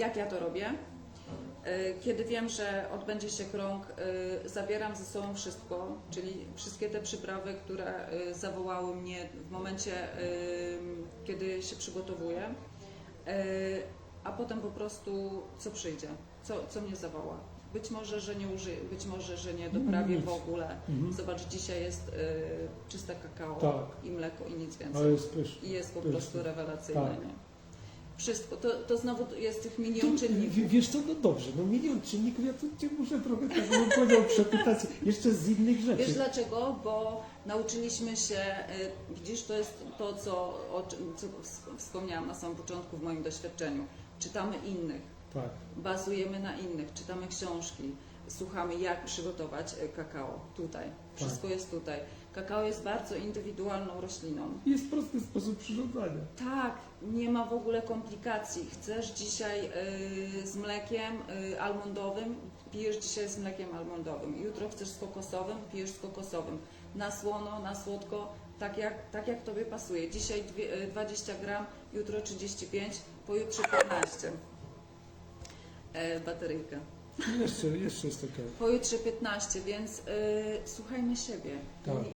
Jak ja to robię? Y, Kiedy wiem, że odbędzie się krąg, y, zabieram ze sobą wszystko, czyli wszystkie te przyprawy, które y, zawołały mnie w momencie, kiedy się przygotowuję, a potem po prostu co przyjdzie, co, co mnie zawoła. Być może, że nie użyję, być może, że nie doprawię Nic. w ogóle. Mhm. Zobacz, dzisiaj jest y, czyste kakao Tak. i mleko i nic więcej. Jest pyszne. I jest po prostu rewelacyjne. Tak. Wszystko. To, to znowu jest tych milion czynników. wiesz co, no dobrze, no milion czynników, ja tu cię muszę trochę tak bym powiedział przepytać jeszcze z innych rzeczy. Wiesz dlaczego? Bo nauczyliśmy się, y, widzisz, to jest to, co, o czym co ws- wspomniałam na samym początku w moim doświadczeniu. Czytamy innych, Tak, bazujemy na innych, czytamy książki, słuchamy jak przygotować y, kakao tutaj. Wszystko jest tutaj. Kakao jest bardzo indywidualną rośliną. jest prosty sposób przyrządzania. Tak, nie ma w ogóle komplikacji. Chcesz dzisiaj y, z mlekiem y, almondowym, pijesz dzisiaj z mlekiem almondowym. Jutro chcesz z kokosowym, pijesz z kokosowym. Na słono, na słodko, tak jak, tak jak Tobie pasuje. Dzisiaj dwie, y, 20 gram, jutro 35, pojutrze 15. E, bateryjka. Jeszcze, jeszcze jest taka. Pojutrze 15, więc y, słuchajmy siebie. Tak.